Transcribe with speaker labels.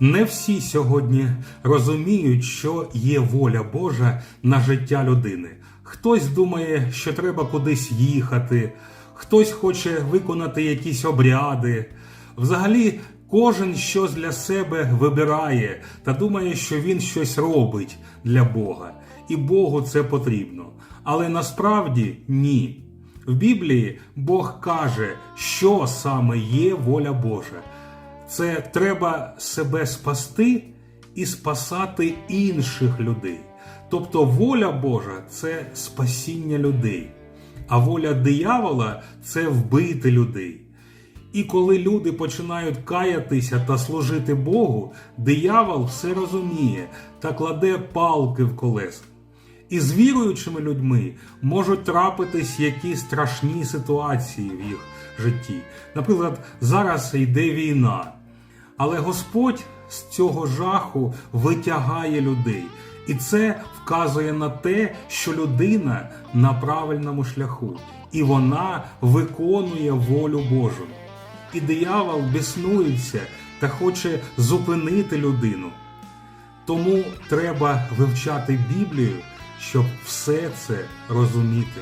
Speaker 1: Не всі сьогодні розуміють, що є воля Божа на життя людини. Хтось думає, що треба кудись їхати, хтось хоче виконати якісь обряди. Взагалі, кожен щось для себе вибирає та думає, що він щось робить для Бога, і Богу це потрібно. Але насправді ні. В Біблії Бог каже, що саме є воля Божа. Це треба себе спасти і спасати інших людей. Тобто воля Божа це спасіння людей, а воля диявола це вбити людей. І коли люди починають каятися та служити Богу, диявол все розуміє та кладе палки в колеса. І з віруючими людьми можуть трапитись якісь страшні ситуації в їх житті. Наприклад, зараз йде війна, але Господь з цього жаху витягає людей. І це вказує на те, що людина на правильному шляху, і вона виконує волю Божу. І диявол біснується та хоче зупинити людину. Тому треба вивчати Біблію, щоб все це розуміти.